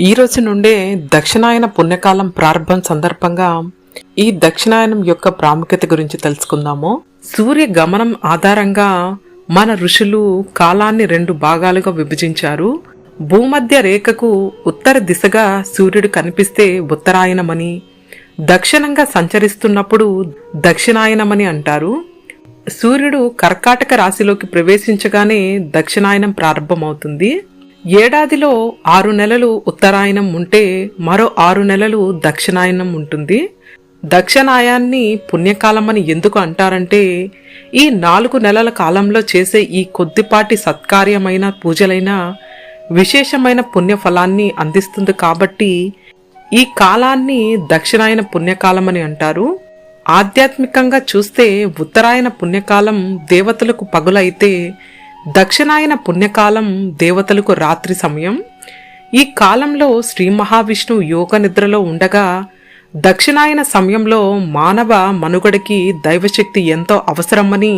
ఈరోజు నుండే దక్షిణాయన పుణ్యకాలం ప్రారంభం సందర్భంగా ఈ దక్షిణాయనం యొక్క ప్రాముఖ్యత గురించి తెలుసుకుందాము. సూర్య గమనం ఆధారంగా మన ఋషులు కాలాన్ని రెండు భాగాలుగా విభజించారు. భూమధ్య రేఖకు ఉత్తర దిశగా సూర్యుడు కనిపిస్తే ఉత్తరాయణమని దక్షిణంగా సంచరిస్తున్నప్పుడు దక్షిణాయనమని అంటారు. సూర్యుడు కర్కాటక రాశిలోకి ప్రవేశించగానే దక్షిణాయనం ప్రారంభమవుతుంది. ఏడాదిలో ఆరు నెలలు ఉత్తరాయణం ఉంటే మరో ఆరు నెలలు దక్షిణాయనం ఉంటుంది. దక్షిణాయాన్ని పుణ్యకాలమని ఎందుకు అంటారంటే ఈ నాలుగు నెలల కాలంలో చేసే ఈ కొద్దిపాటి సత్కార్యమైన పూజలైన విశేషమైన పుణ్యఫలాన్ని అందిస్తుంది కాబట్టి ఈ కాలాన్ని దక్షిణాయన పుణ్యకాలమని అంటారు. ఆధ్యాత్మికంగా చూస్తే ఉత్తరాయణ పుణ్యకాలం దేవతలకు పగులైతే దక్షిణాయన పుణ్యకాలం దేవతలకు రాత్రి సమయం. ఈ కాలంలో శ్రీ మహావిష్ణువు యోగ నిద్రలో ఉండగా దక్షిణాయన సమయంలో మానవ మనుగడకి దైవశక్తి ఎంతో అవసరమని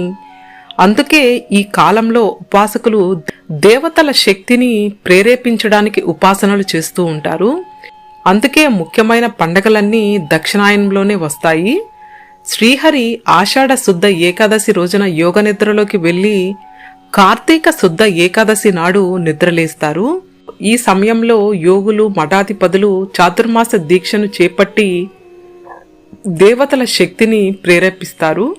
అందుకే ఈ కాలంలో ఉపాసకులు దేవతల శక్తిని ప్రేరేపించడానికి ఉపాసనలు చేస్తూ ఉంటారు. అందుకే ముఖ్యమైన పండగలన్నీ దక్షిణాయనంలోనే వస్తాయి. శ్రీహరి ఆషాఢ శుద్ధ ఏకాదశి రోజున యోగ నిద్రలోకి వెళ్ళి కార్తీక శుద్ధ ఏకాదశి నాడు నిద్రలేస్తారు. ఈ సమయంలో యోగులు మఠాధిపతులు చాతుర్మాస దీక్షను చేపట్టి దేవతల శక్తిని ప్రేరేపిస్తారు.